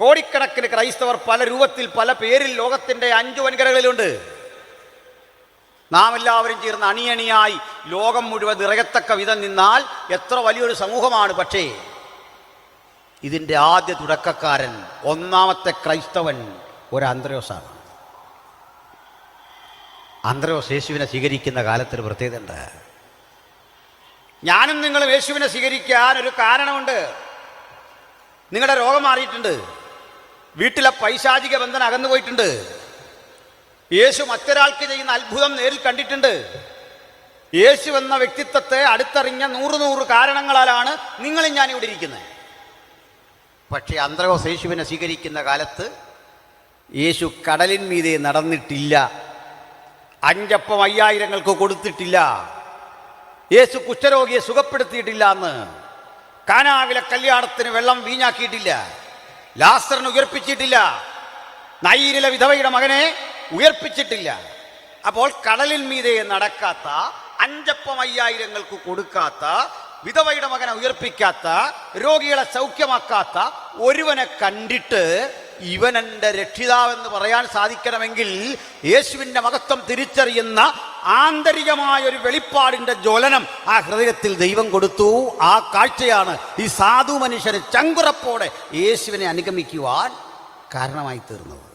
കോടിക്കണക്കിന് ക്രൈസ്തവർ പല രൂപത്തിൽ പല പേരിൽ ലോകത്തിന്റെ അഞ്ചു വൻകരകളിലുണ്ട്. നാം എല്ലാവരും ചേർന്ന് അണിയണിയായി ലോകം മുഴുവൻ നിറയത്തക്ക വിധം നിന്നാൽ എത്ര വലിയൊരു സമൂഹമാണ് പക്ഷേ ഇതിന്റെ ആദ്യ തുടക്കക്കാരൻ ഒന്നാമത്തെ ക്രൈസ്തവൻ ഒരു അന്ത്രയോസാണ് അന്ത്രയോസ് യേശുവിനെ സ്വീകരിക്കുന്ന കാലത്തൊരു പ്രത്യേകത ഉണ്ട് ഞാനും നിങ്ങളും യേശുവിനെ സ്വീകരിക്കാൻ ഒരു കാരണമുണ്ട്. നിങ്ങളുടെ രോഗം മാറിയിട്ടുണ്ട്. വീട്ടിലെ പൈശാചിക ബന്ധനം അകന്നു പോയിട്ടുണ്ട്. യേശു മറ്റൊരാൾക്ക് ചെയ്യുന്ന അത്ഭുതം നേരിൽ കണ്ടിട്ടുണ്ട്. യേശു എന്ന വ്യക്തിത്വത്തെ അടുത്തറിഞ്ഞ നൂറ് നൂറ് കാരണങ്ങളാലാണ് നിങ്ങളും ഞാൻ ഇവിടെ ഇരിക്കുന്നത്. പക്ഷേ അന്തരോസ് യേശുവിനെ സ്വീകരിക്കുന്ന കാലത്ത് യേശു കടലിൻ മീതെ നടന്നിട്ടില്ല. അഞ്ചപ്പം അയ്യായിരങ്ങൾക്ക് കൊടുത്തിട്ടില്ല. യേശു കുഷ്ഠരോഗിയെ സുഖപ്പെടുത്തിയിട്ടില്ല എന്ന്. കാനാവിലെ കല്യാണത്തിന് വെള്ളം വീഞ്ഞാക്കിയിട്ടില്ല. ലാസറിന് ഉയർപ്പിച്ചിട്ടില്ല. നൈരിലെ വിധവയുടെ മകനെ ഉയർപ്പിച്ചിട്ടില്ല. അപ്പോൾ കടലിൽ മീതെ നടക്കാത്ത അഞ്ചപ്പം അയ്യായിരങ്ങൾക്ക് കൊടുക്കാത്ത വിധവയുടെ മകനെ ഉയർപ്പിക്കാത്ത രോഗികളെ സൗഖ്യമാക്കാത്ത ഒരുവനെ കണ്ടിട്ട് ഇവൻ എന്റെ രക്ഷിതാവെന്ന് പറയാൻ സാധിക്കണമെങ്കിൽ യേശുവിന്റെ മഹത്വം തിരിച്ചറിയുന്ന ആന്തരികമായ ഒരു വെളിപ്പാടിന്റെ ജ്വലനം ആ ഹൃദയത്തിൽ ദൈവം കൊടുത്തു. ആ കാഴ്ചയാണ് ഈ സാധു മനുഷ്യന് ചങ്കുറപ്പോടെ യേശുവിനെ അനുഗമിക്കുവാൻ കാരണമായി തീർന്നത്.